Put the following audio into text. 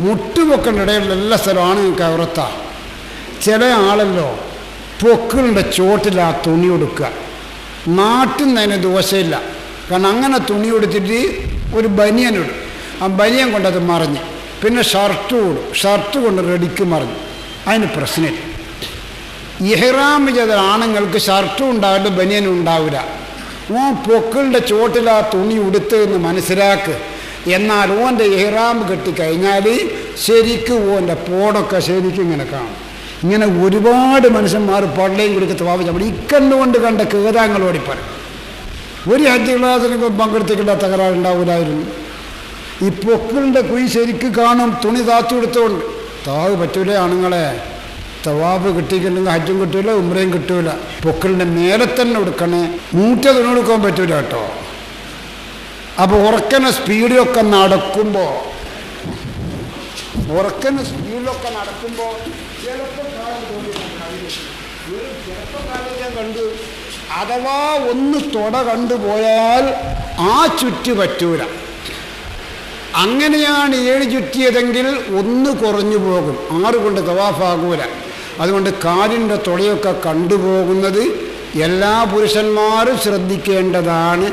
മുട്ടുപൊക്കണ്ട ഇടയിലുള്ള എല്ലാ സ്ഥലമാണ് അവറത്താ ചില ആളല്ലോ പൊക്കളുടെ ചോട്ടിൽ ആ തുണി കൊടുക്കുക നാട്ടിൽ നിന്ന് അതിന് കാരണം അങ്ങനെ തുണി കൊടുത്തിട്ട് ഒരു ബനിയനിടും ആ ബനിയൻ കൊണ്ടത് മറിഞ്ഞ്. പിന്നെ ഷർട്ട് കൂടും ഷർട്ട് കൊണ്ട് റെഡിക്ക് മറിഞ്ഞു. അതിന് പ്രശ്നമില്ല. ഇഹ്റാം ചെയ്ത ആണുങ്ങൾക്ക് ഷർട്ടും ഉണ്ടാവില്ല ബനിയനും ഉണ്ടാവില്ല. ഓ പൊക്കളുടെ ചോട്ടിൽ ആ തുണി ഉടുത്ത് എന്ന് മനസ്സിലാക്ക്. എന്നാൽ ഓന്റെ ഇഹ്റാം കെട്ടിക്കഴിഞ്ഞാൽ ശരിക്ക് ഓന്റെ പോടൊക്കെ ശരിക്കും ഇങ്ങനെ കാണും. ഇങ്ങനെ ഒരുപാട് മനുഷ്യന്മാർ പള്ളിയും കൊടുക്കത്ത് വാവിച്ച അവിടെ ഇക്കണ്ണുകൊണ്ട് കണ്ട കേതാങ്ങളോടി പറയും. ഒരു ഹജ്ജ് ക്ലാസ്സിന് പങ്കെടുത്തിട്ടുള്ള തകരാറുണ്ടാവില്ലായിരുന്നു ഈ പൊക്കിളിന്റെ കുഴി ശരിക്ക് കാണും തുണി താത്തു കൊടുത്തോണ്ട് താവ് പറ്റൂലേ ആണുങ്ങളെ. തവാബ് കിട്ടിയിട്ടുണ്ടെങ്കിൽ ഹജ്ജും കിട്ടൂല ഉമ്രയും കിട്ടൂല. പൊക്കിളിന്റെ മേലെ തന്നെ കൊടുക്കണേ. മൂറ്റ തുണി കൊടുക്കാൻ പറ്റൂല കേട്ടോ. അപ്പോൾ ഉറക്കനെ സ്പീഡിലൊക്കെ നടക്കുമ്പോൾ ഉറക്കനെ സ്പീഡിലൊക്കെ നടക്കുമ്പോൾ ഞാൻ കണ്ടു. അഥവാ ഒന്ന് തുട കണ്ടുപോയാൽ ആ ചുറ്റി പറ്റൂല. അങ്ങനെയാണ് ഏഴ് ചുറ്റിയതെങ്കിൽ ഒന്ന് കുറഞ്ഞു പോകും. ആറ് കൊണ്ട് തവാഫാകൂല. അതുകൊണ്ട് കാലിന്റെ തുടയൊക്കെ കണ്ടുപോകുന്നത് എല്ലാ പുരുഷന്മാരും ശ്രദ്ധിക്കേണ്ടതാണ്.